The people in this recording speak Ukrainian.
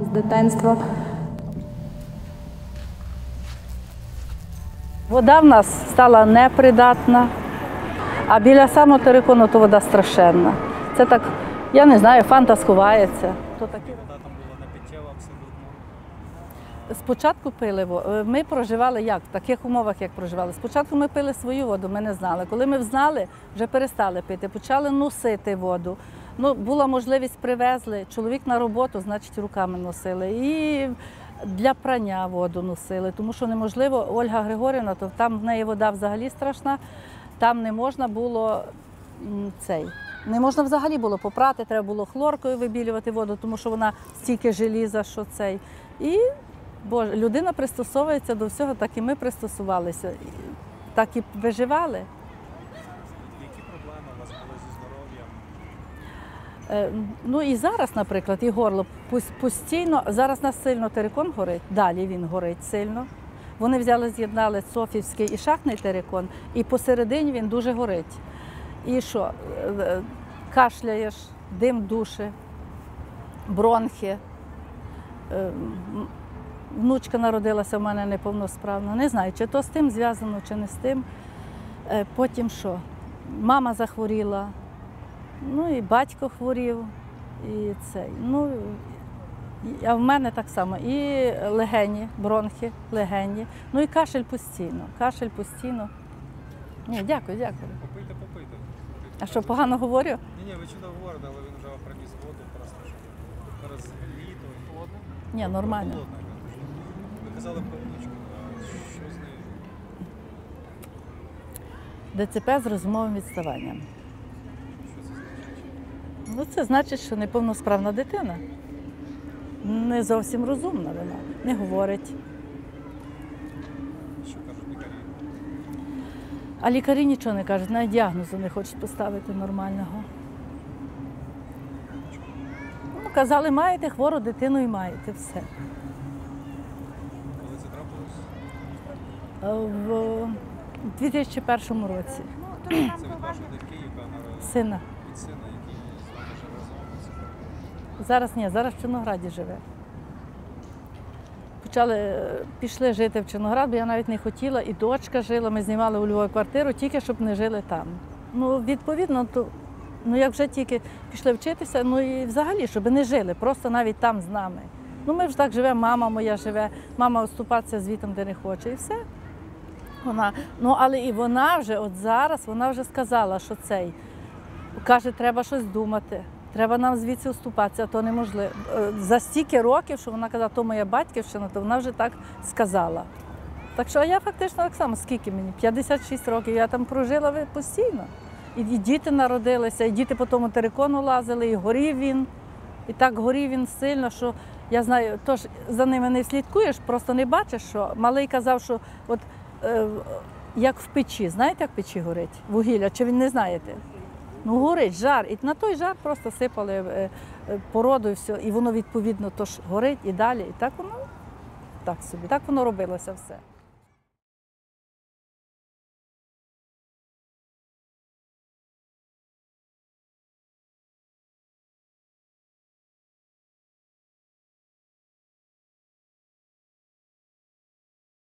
з дитинства. Вода в нас стала непридатна, а біля самого терикону то вода страшенна. Це так, я не знаю, фанта сховається. То такі Вода там була не абсолютно. Спочатку пили е, Ми проживали як в таких умовах, як проживали. Спочатку ми пили свою воду, ми не знали. Коли ми знали, вже перестали пити, почали носити воду. Ну, була можливість, привезли. Чоловік на роботу, значить, руками носили. І для прання воду носили, тому що неможливо, Ольга Григорівна, то там в неї вода взагалі страшна, там не можна було цей. Не можна взагалі було попрати, треба було хлоркою вибілювати воду, тому що вона стільки желіза, що цей. І Боже, людина пристосовується до всього, так і ми пристосувалися. Так і виживали. Ну і зараз, наприклад, і горло постійно. Зараз нас сильно терикон горить, далі він горить сильно. Вони взяли, з'єднали Софівський і шахтний терикон, і посередині він дуже горить. І що? Е, е, Кашляєш, дим душе, бронхи. Е, Внучка народилася в мене неповносправна. Не знаю, чи то з тим зв'язано, чи не з тим. Е, Потім що? Мама захворіла, Ну і батько хворів, і цей. Ну, а в мене так само. І легені, бронхи, легені. Ну і кашель постійно. Кашель постійно. Ні, дякую, дякую. Попийте, попийте. А що, погано говорю? Ні, ні, ви чудово говорите, але він вже вам приніс воду, просто що зараз літо і холодно. Ні, нормально. Ви казали про внучку, а що з нею? ДЦП з розумовим відставанням. Що це значить? Ну, це значить, що неповносправна дитина. Не зовсім розумна вона, не говорить. Що кажуть лікарі? А лікарі нічого не кажуть, навіть діагнозу не хочуть поставити нормального. Ну, казали, маєте хвору дитину і маєте все. Коли це трапилось? В 2001 році Це від яка народила сина. від сина, який з вами живе разом. Це Зараз ні, зараз в Чорнограді живе. Почали, е, пішли жити в Чорноград, бо я навіть не хотіла, і дочка жила, ми знімали у Львові квартиру, тільки щоб не жили там. Ну, відповідно, то, ну як вже тільки пішли вчитися, ну і взагалі, щоб не жили, просто навіть там з нами. Ну ми ж так живемо, мама моя живе, мама відступатися звітом, де не хоче, і все. Вона, ну але і вона вже, от зараз, вона вже сказала, що цей каже, треба щось думати. Треба нам звідси вступатися, то неможливо. Е, За стільки років, що вона казала, то моя батьківщина, то вона вже так сказала. Так що я фактично так само, скільки мені? 56 років, я там прожила постійно. І, і діти народилися, і діти по тому терикону лазили, і горів він. І так горів він сильно, що я знаю, тож за ними не слідкуєш, просто не бачиш, що малий казав, що от е, як в печі, знаєте, як в печі горить? Вугілля, чи ви не знаєте? Ну, горить жар. І на той жар просто сипали е, е, породу і все. І воно відповідно тож горить і далі. І так воно так собі, так воно робилося все.